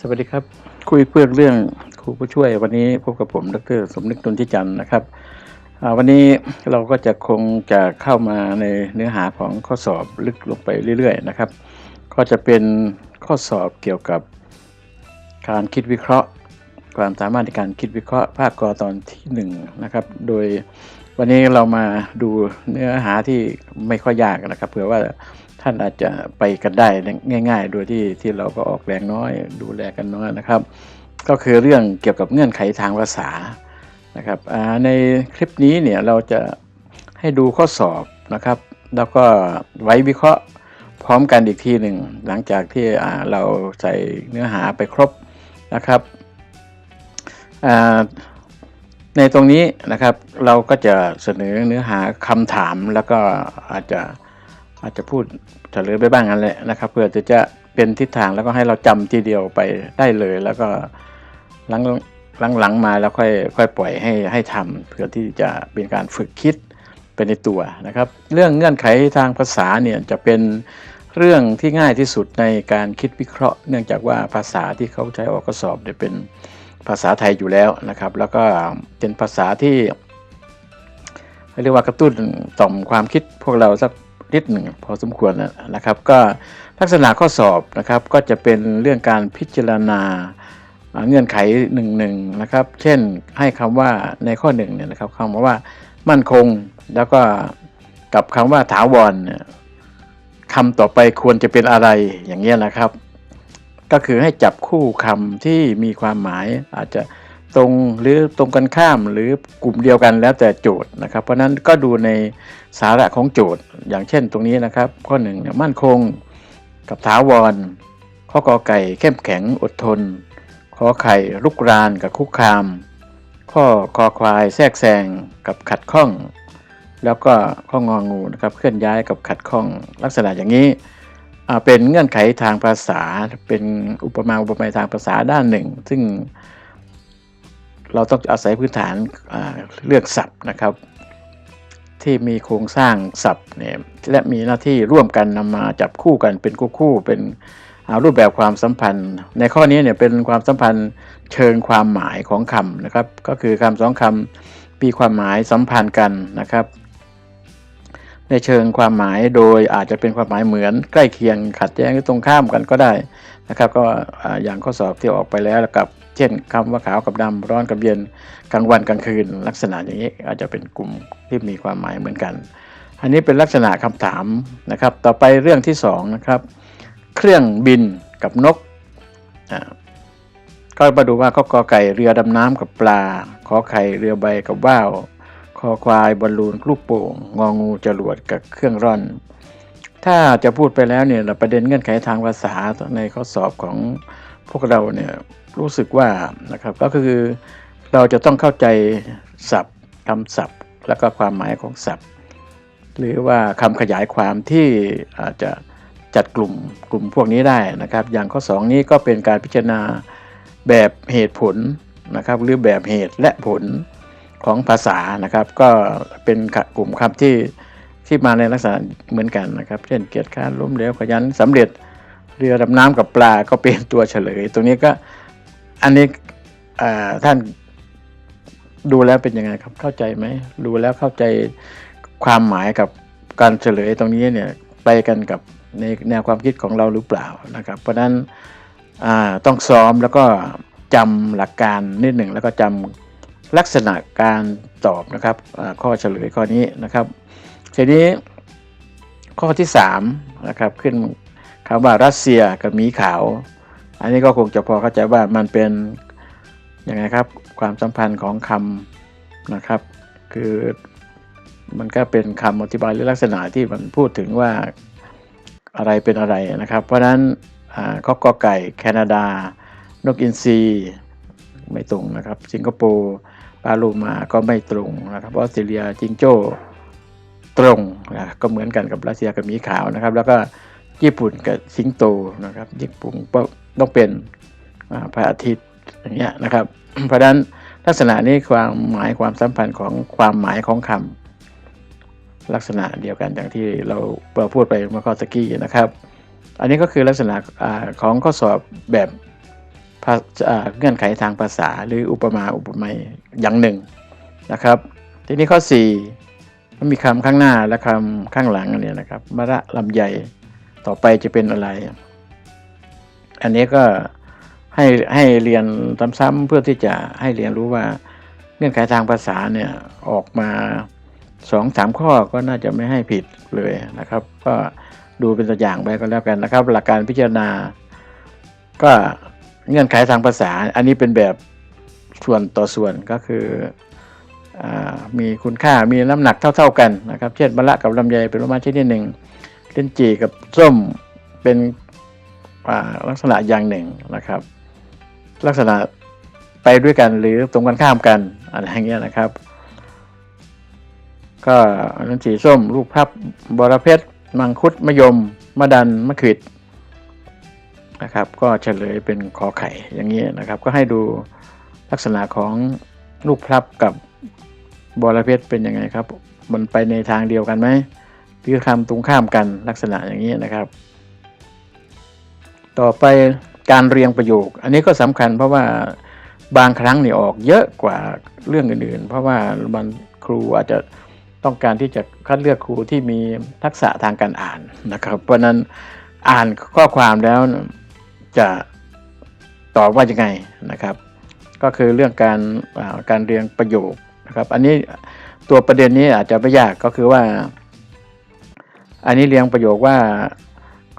สวัสดีครับ คุยเพื่อเรื่องครูผู้ช่วยวันนี้พบกับผมดรสมนึกนนทิจันนะครับ วันนี้เราก็จะคงจะเข้ามาในเนื้อหาของข้อสอบลึกลงไปเรื่อยๆนะครับ ก็จะเป็นข้อสอบเกี่ยวกับการคิดวิเคราะห์ ความสามารถในการคิดวิเคราะห์ภาคกอตอนที่หนึ่งนะครับโดย วันนี้เรามาดูเนื้อหาที่ไม่ค่อยยากนะครับเผื่อว่าท่านอาจจะไปกันได้ง่าย ๆ โดยที่ที่เราก็ออกแรงน้อย ดูแลกันน้อยนะครับ ก็คือเรื่องเกี่ยวกับเงื่อนไขทางภาษานะครับในคลิปนี้เนี่ยเราจะให้ดูข้อสอบนะครับ แล้วก็ไว้วิเคราะห์พร้อมกันอีกทีหนึ่งหลังจากที่เราใส่เนื้อหาไปครบนะครับอ่า ในตรงนี้นะครับเราก็จะเสนอเนื้อหาคำถามแล้วก็อาจจะอาจจะพูดเฉลยไปบ้างนั่นแหละนะครับ เพื่อจะจะเป็นทิศทางแล้วก็ให้เราจำทีเดียวไปได้เลย แล้วก็หลังหลังหลังมาแล้วค่อยค่อยปล่อยให้ให้ทำเพื่อที่จะเป็นการฝึกคิดไปในตัวนะครับ เรื่องเงื่อนไขทางภาษาเนี่ยจะเป็นเรื่องที่ง่ายที่สุดในการคิดวิเคราะห์ เนื่องจากว่าภาษาที่เขาใช้ออกข้อสอบเนี่ยเป็น ภาษาไทยอยู่แล้วนะครับ แล้วก็เป็นภาษาที่เรียกว่ากระตุ้นต่อมความคิดพวกเราสักนิดหนึ่งพอสมควรนะครับ ก็ลักษณะข้อสอบนะครับก็จะเป็นเรื่องการพิจารณาเงื่อนไขหนึ่งหนึ่งนะครับ เช่นให้คำว่าในข้อหนึ่งเนี่ยนะครับคำว่ามั่นคง แล้วก็กับคำว่าถาวรเนี่ยคำต่อไปควรจะเป็นอะไรอย่างเงี้ยนะครับ ก็คือให้จับคู่คำที่มีความหมายอาจจะตรงหรือตรงกันข้ามหรือกลุ่มเดียวกันแล้วแต่โจทย์นะครับ เพราะนั้นก็ดูในสาระของโจทย์อย่างเช่นตรงนี้นะครับ ข้อหนึ่งมั่นคงกับถาวร ข้อกอไก่เข้มแข็งอดทนขอไข่ลุกรานกับคุกคาม ข้อคอควายแทรกแซงกับขัดข้อง แล้วก็ข้ององูนะครับเคลื่อนย้ายกับขัดข้องลักษณะอย่างนี้ เป็นเงื่อนไขทางภาษา เป็นอุปมาอุปไมยทางภาษาด้านหนึ่ง ซึ่งเราต้องอาศัยพื้นฐานเลือกศัพท์นะครับ ที่มีโครงสร้างศัพท์เนี่ยและมีหน้าที่ร่วมกันนำมาจับคู่กันเป็นคู่คู่เป็นรูปแบบความสัมพันธ์ ในข้อนี้เนี่ยเป็นความสัมพันธ์เชิงความหมายของคำนะครับ ก็คือคำสองคำมีความหมายสัมพันธ์กันนะครับ ในเชิงความหมายโดยอาจจะเป็นความหมายเหมือนใกล้เคียงขัดแย้งหรือตรงข้ามกันก็ได้นะครับ ก็อย่างข้อสอบที่ออกไปแล้วกับ เช่นคำว่าขาวกับดำร้อนกับเย็นกลางวันกลางคืน ลักษณะอย่างนี้อาจจะเป็นกลุ่มที่มีความหมายเหมือนกัน อันนี้เป็นลักษณะคำถามนะครับ ต่อไปเรื่องที่สองนะครับเครื่องบินกับนกก็มาดูว่าข้อกอไก่เรือดำน้ำกับปลา ขอไข่เรือใบกับว่าว อควายบอลลูนลูกโป่งงองูจรวดกับเครื่องร่อน ถ้าจะพูดไปแล้วเนี่ยประเด็นเงื่อนไขทางภาษาในข้อสอบของพวกเราเนี่ยรู้สึกว่านะครับก็คือเราจะต้องเข้าใจศัพท์คำศัพท์ แล้วก็ความหมายของศัพท์ หรือว่าคำขยายความที่อาจจะจัดกลุ่มกลุ่มพวกนี้ได้นะครับ อย่างข้อ 2 นี้ก็เป็นการพิจารณาแบบเหตุผลนะครับ หรือแบบเหตุและผล ของภาษานะครับ ก็เป็นกลุ่มคำที่ที่มาในลักษณะเหมือนกันนะครับ เช่นเกียรติการล้มเหลวขยันสำเร็จเรือดำน้ำกับปลาก็เป็นตัวเฉลย ตรงนี้ก็อันนี้ท่านดูแล้วเป็นยังไงครับเข้าใจไหมดูแล้วเข้าใจความหมายกับการเฉลยตรงนี้เนี่ยไปกันกับในแนวความคิดของเราหรือเปล่านะครับ เพราะฉะนั้นต้องซ้อมแล้วก็จำหลักการนิดหนึ่งแล้วก็จำ ลักษณะการตอบนะครับข้อเฉลยข้อนี้นะครับทีนี้ข้อที่3นะครับขึ้นคำว่ารัสเซียกับหมีขาว อันนี้ก็คงจะพอเข้าใจว่ามันเป็นยังไงครับความสัมพันธ์ของคำนะครับ คือมันก็เป็นคำอธิบายหรือลักษณะที่มันพูดถึงว่าอะไรเป็นอะไรนะครับ เพราะนั้นข้อกอไก่แคนาดา นกอินทรี ไม่ตรงนะครับ สิงคโปร์ปาลูมาก็ไม่ตรงนะครับออสเตรเลียจิงโจ้ตรงนะก็เหมือนกันกับรัสเซียกับมีขาวนะครับ แล้วก็ญี่ปุ่นกับสิงโตนะครับญี่ปุ่นก็ต้องเป็นพระอาทิตย์อย่างเงี้ยนะครับ เพราะฉะนั้นลักษณะนี้ความหมายความสัมพันธ์ของความหมายของคำลักษณะเดียวกันอย่างที่เราเราพูดไปเมื่อข้อตะกี้นะครับ อันนี้ก็คือลักษณะของข้อสอบแบบ เงื่อนไขทางภาษาหรืออุปมาอุปไมยอย่างหนึ่งนะครับ ทีนี้ข้อ4มันมีคำข้างหน้าและคำข้างหลังเนี่ยนะครับมะระลำใหญ่ต่อไปจะเป็นอะไร อันนี้ก็ให้ให้เรียนซ้ำๆเพื่อที่จะให้เรียนรู้ว่าเงื่อนไขทางภาษาเนี่ยออกมาสองสามข้อก็น่าจะไม่ให้ผิดเลยนะครับ ก็ดูเป็นตัวอย่างไปก็แล้วกันนะครับ หลักการพิจารณาก็ เงื่อนไขทางภาษา อันนี้เป็นแบบส่วนต่อส่วนก็คืออมีคุณค่ามีน้ำหนักเท่า ๆกันนะครับ เช่นมะละกับลำไยเป็นประมาณชนิดหนึ่งลิ้นจี่กับส้มเป็นลักษณะอย่างหนึ่งนะครับ ลักษณะไปด้วยกันหรือตรงกันข้ามกันอะไรอย่างเงี้ยนะครับ ก็ลิ้นจี่ส้ม ลูกพับบรเพชรมังคุดมะยมมะดันมะขิด นะครับก็เฉลยเป็นขอไข่อย่างนี้นะครับ ก็ให้ดูลักษณะของลูกพลับกับบอระเพ็ดเป็นยังไงครับ มันไปในทางเดียวกันไหมหรือคำตรงข้ามกันลักษณะอย่างนี้นะครับ ต่อไปการเรียงประโยค อันนี้ก็สำคัญเพราะว่าบางครั้งนี่ออกเยอะกว่าเรื่องอื่นๆ เพราะว่ามันครูอาจจะต้องการที่จะคัดเลือกครูที่มีทักษะทางการอ่านนะครับ เพราะนั้นอ่านข้อความแล้ว จะตอบว่ายังไงนะครับ ก็คือเรื่องการการเรียงประโยคนะครับ อันนี้ตัวประเด็นนี้อาจจะไม่ยากก็คือว่า อันนี้เรียงประโยคว่า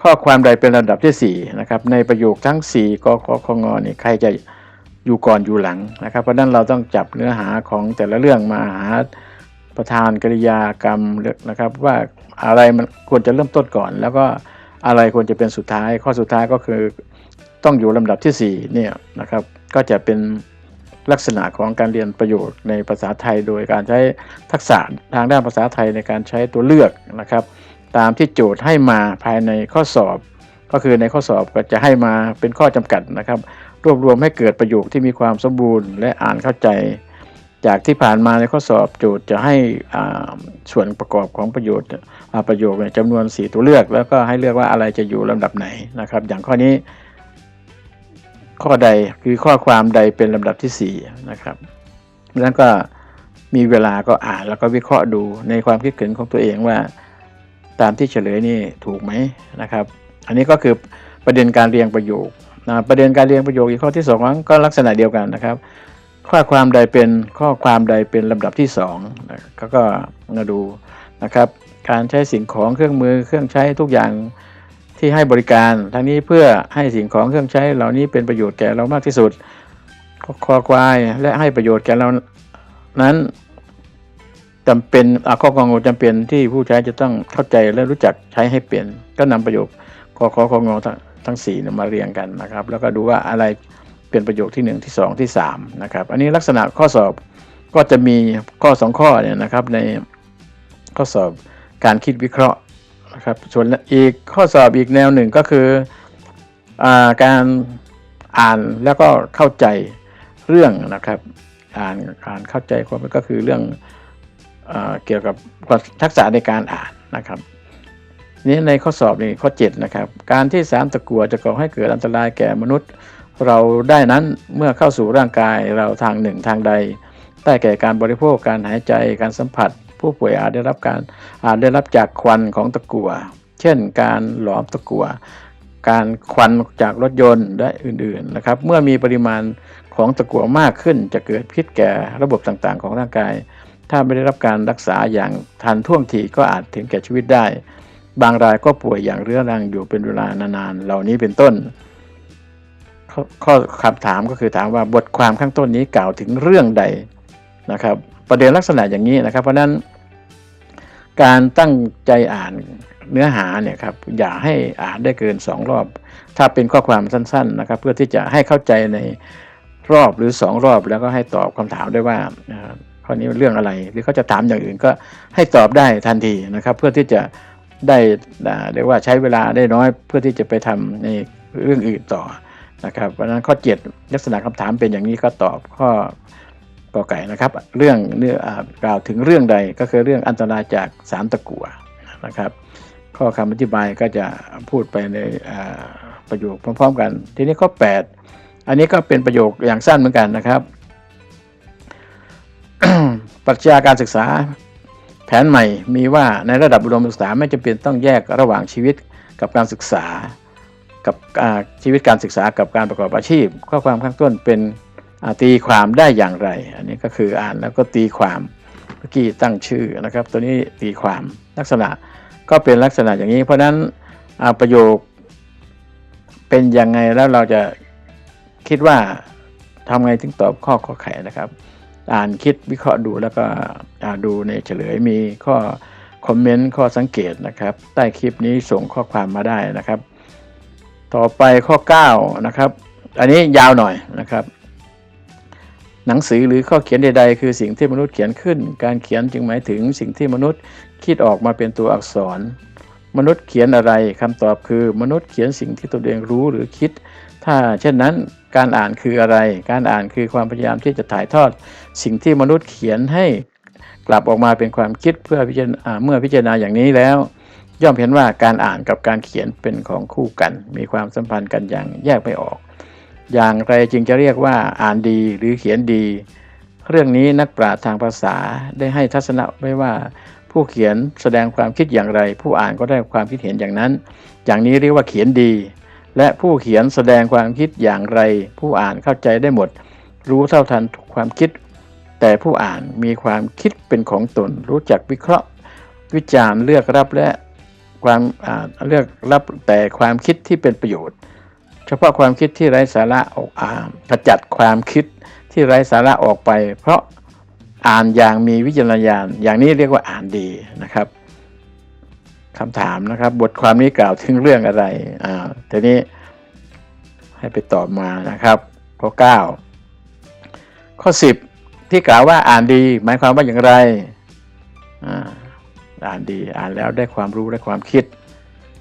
ข้อความใดเป็นลำดับที่4นะครับในประโยคทั้ง 4กกคงนี่ใครจะอยู่ก่อนอยู่หลังนะครับ เพราะฉะนั้นเราต้องจับเนื้อหาของแต่ละเรื่องมาหาประธานกริยากรรมนะครับ ว่าอะไรมันควรจะเริ่มต้นก่อน แล้วก็อะไรควรจะเป็นสุดท้าย ข้อสุดท้ายก็คือ ต้องอยู่ลำดับที่4เนี่ยนะครับก็จะเป็นลักษณะของการเรียนประโยชน์ในภาษาไทย โดยการใช้ทักษะทางด้านภาษาไทยในการใช้ตัวเลือกนะครับ ตามที่โจทย์ให้มาภายในข้อสอบ ก็คือในข้อสอบก็จะให้มาเป็นข้อจำกัดนะครับ รวบรวมให้เกิดประโยคที่มีความสมบูรณ์ และอ่านเข้าใจ จากที่ผ่านมาในข้อสอบโจทย์จะให้ส่วนประกอบของประโยชน์ประโยคเนี่ยจำนวน 4 ตัวเลือก แล้วก็ให้เลือกว่าอะไรจะอยู่ลำดับไหนนะครับ อย่างข้อนี้ ข้อใดคือข้อความใดเป็นลำดับที่4นะครับแล้วก็มีเวลาก็อ่านแล้วก็วิเคราะห์ดูในความคิดเห็นของตัวเองว่า ตามที่เฉลยนี่ถูกไหมนะครับ อันนี้ก็คือประเด็นการเรียงประโยคนะประเด็นการเรียงประโยคอีกข้อที่สองก็ลักษณะเดียวกันนะครับ ข้อความใดเป็นข้อความใดเป็นลำดับที่สองนะก็ก็มาดูนะครับ การใช้สิ่งของเครื่องมือเครื่องใช้ทุกอย่าง ที่ให้บริการทั้งนี้เพื่อให้สิ่งของเครื่องใช้เหล่านี้เป็นประโยชน์แก่เรามากที่สุดคอควายและให้ประโยชน์แก่เรานั้นจำเป็นอะข้อกองจำเป็นที่ผู้ใช้จะต้องเข้าใจและรู้จักใช้ให้เป็น ก็นำประโยคคอคอคองทั้งทั้งสี่มาเรียงกันนะครับ แล้วก็ดูว่าอะไรเป็นประโยคที่หนึ่งที่สองที่สามนะครับอันนี้ลักษณะข้อสอบก็จะมีข้อสองข้อเนี่ยนะครับในข้อสอบการคิดวิเคราะห์ นะครับส่วนอีกข้อสอบอีกแนวหนึ่งก็คืออการอ่านแล้วก็เข้าใจเรื่องนะครับ อ่านอ่านเข้าใจความก็คือเรื่องเออเกี่ยวกับทักษะในการอ่านนะครับนี้ในข้อสอบนี่ข้อ7นะครับการที่สารตะกั่วจะก่อให้เกิดอันตรายแก่มนุษย์ เราได้นั้นเมื่อเข้าสู่ร่างกายเราทางหนึ่งทางใดได้แก่การบริโภคการหายใจการสัมผัส ผู้ป่วยอาจได้รับการอาจได้รับจากควันของตะกั่วเช่น การหลอมตะกั่วการควันจากรถยนต์และอื่นๆนะครับ เมื่อมีปริมาณของตะกั่วมากขึ้น จะเกิดพิษแก่ระบบต่างๆ ของร่างกาย ถ้าไม่ได้รับการรักษาอย่างทันท่วงทีก็อาจถึงแก่ชีวิตได้ บางรายก็ป่วยอย่างเรื้อรังอยู่เป็นเวลานานๆ เหล่านี้เป็นต้น ข้อคำถามก็คือถามว่าบทความข้างต้นนี้กล่าวถึงเรื่องใดนะครับ ประเด็นลักษณะอย่างนี้นะครับ เพราะนั้น การตั้งใจอ่านเนื้อหาเนี่ยครับอย่าให้อ่านได้เกิน2รอบ ถ้าเป็นข้อความสั้นๆนะครับ เพื่อที่จะให้เข้าใจในรอบหรือ2รอบแล้วก็ให้ตอบคำถามได้ว่าข้อนี้เรื่องอะไร หรือเขาจะถามอย่างอื่นก็ให้ตอบได้ทันทีนะครับ เพื่อที่จะได้เรียกว่าใช้เวลาได้น้อยเพื่อที่จะไปทำในเรื่องอื่นต่อนะครับเพราะฉะนั้นข้อ7ลักษณะคำถามเป็นอย่างนี้ก็ตอบข้อ กอไก่นะครับ เรื่องเนื้อกล่าวถึงเรื่องใดก็คือเรื่องอันตรายจากสารตะกั่วนะครับ ข้อคำอธิบายก็จะพูดไปในประโยคพร้อมๆ กัน ทีนี้ข้ออันนี้ก็เป็นประโยคอย่างสั้นเหมือนกันนะครับปรัชญาการศึกษาแผนใหม่มีว่าในระดับอุดมศึกษาไม่จำเป็นต้องแยกระหว่างชีวิตกับการศึกษากับชีวิตการศึกษากับการประกอบอาชีพ ข้อความข้างต้นเป็น ตีความได้อย่างไร อันนี้ก็คืออ่านแล้วก็ตีความเมื่อกี้ตั้งชื่อนะครับ ตัวนี้ตีความลักษณะก็เป็นลักษณะอย่างนี้ เพราะฉะนั้นประโยคเป็นยังไงแล้วเราจะคิดว่าทำไงถึงตอบข้อข้อไขนะครับ อ่านคิดวิเคราะห์ดูแล้วก็ดูในเฉลยมีข้อคอมเมนต์ข้อสังเกตนะครับ ใต้คลิปนี้ส่งข้อความมาได้นะครับ ต่อไปข้อ9นะครับ อันนี้ยาวหน่อยนะครับ หนังสือหรือข้อเขียนใด ๆ คือสิ่งที่มนุษย์เขียนขึ้น การเขียนจึงหมายถึงสิ่งที่มนุษย์คิดออกมาเป็นตัวอักษร มนุษย์เขียนอะไรคำตอบคือ มนุษย์เขียนสิ่งที่ตนเองรู้หรือคิด ถ้าเช่นนั้นการอ่านคืออะไร การอ่านคือความพยายามที่จะถ่ายทอด สิ่งที่มนุษย์เขียนให้กลับออกมาเป็นความคิดเพื่อพิจารณาเมื่อพิจารณาอย่างนี้แล้ว ย่อมเห็นว่าการอ่านกับการเขียนเป็นของคู่กัน มีความสัมพันธ์กันอย่างแยกไม่ออก อย่างไรจึงจะเรียกว่าอ่านดีหรือเขียนดี เรื่องนี้นักปราชญ์ทางภาษาได้ให้ทัศนะไว้ว่า ผู้เขียนแสดงความคิดอย่างไร ผู้อ่านก็ได้ความคิดเห็นอย่างนั้น อย่างนี้เรียกว่าเขียนดี และผู้เขียนแสดงความคิดอย่างไร ผู้อ่านเข้าใจได้หมด รู้เท่าทันความคิด แต่ผู้อ่านมีความคิดเป็นของตน รู้จักวิเคราะห์ วิจารณ์เลือกรับและความเลือกรับแต่ความคิดที่เป็นประโยชน์ เฉพาะความคิดที่ไร้สาระออกอ่านขจัดความคิดที่ไร้สาระออกไป เพราะอ่านอย่างมีวิจารณญาณอย่างนี้เรียกว่าอ่านดีนะครับคำถามนะครับ บทความนี้กล่าวถึงเรื่องอะไรอ่าทีนี้ให้ไปตอบมานะครับ ข้อ 9 ข้อ 10 ที่กล่าวว่าอ่านดี หมายความว่าอย่างไรอ่าอ่านดีอ่านแล้วได้ความรู้ได้ความคิด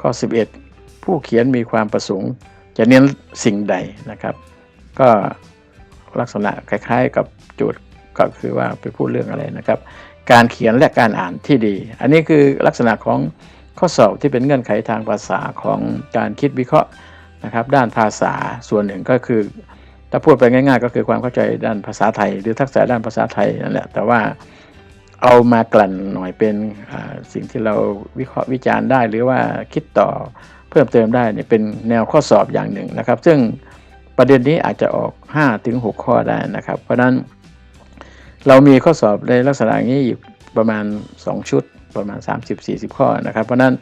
ข้อ 11 ผู้เขียนมีความประสงค์ จะเน้นสิ่งใดนะครับ ก็ลักษณะคล้ายๆกับโจทย์ก็คือว่าไปพูดเรื่องอะไรนะครับ การเขียนและการอ่านที่ดี อันนี้คือลักษณะของข้อสอบที่เป็นเงื่อนไขทางภาษาของการคิดวิเคราะห์นะครับ ด้านภาษาส่วนหนึ่งก็คือ ถ้าพูดไปง่าย ๆ ก็คือความเข้าใจด้านภาษาไทย หรือทักษะด้านภาษาไทยนั่นแหละแต่ว่า เอามากลั่นหน่อยเป็นสิ่งที่เราวิเคราะห์วิจารณ์ได้ หรือว่าคิดต่อเพิ่มเติมได้เนี่ยเป็นแนวข้อสอบอย่างหนึ่งนะครับ ซึ่งประเด็นนี้อาจจะออก5ถึง6ข้อได้นะครับ เพราะนั้นเรามีข้อสอบในลักษณะนี้อีกประมาณ 2 ชุดประมาณ 30-40 ข้อนะครับ เพราะนั้น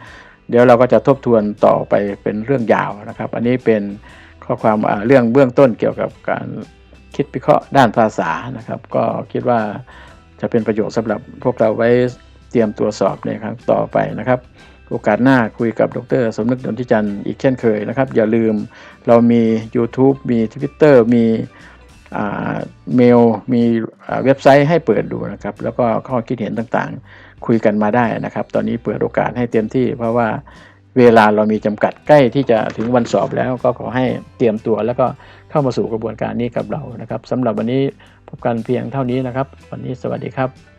เดี๋ยวเราก็จะทบทวนต่อไปเป็นเรื่องยาวนะครับ อันนี้เป็นข้อความเรื่องเบื้องต้นเกี่ยวกับการคิดวิเคราะห์ด้านภาษานะครับ ก็คิดว่า จะเป็นประโยชน์สำหรับพวกเราไว้เตรียมตัวสอบในครั้งต่อไปนะครับ โอกาสหน้าคุยกับดรสมนึกดนทิจันทร์อีกเช่นเคยนะครับ อย่าลืมเรามี YouTube มี Twitter มีอ่าเมลมีเว็บไซต์ให้เปิดดูนะครับ แล้วก็ข้อคิดเห็นต่างๆ คุยกันมาได้นะครับ ตอนนี้เปิดโอกาสให้เต็มที่ เพราะว่าเวลาเรามีจำกัดใกล้ที่จะถึงวันสอบแล้วก็ขอให้เตรียมตัว แล้วก็เข้ามาสู่กระบวนการนี้กับเรานะครับสำหรับวันนี้ พบกันเพียงเท่านี้นะครับ วันนี้สวัสดีครับ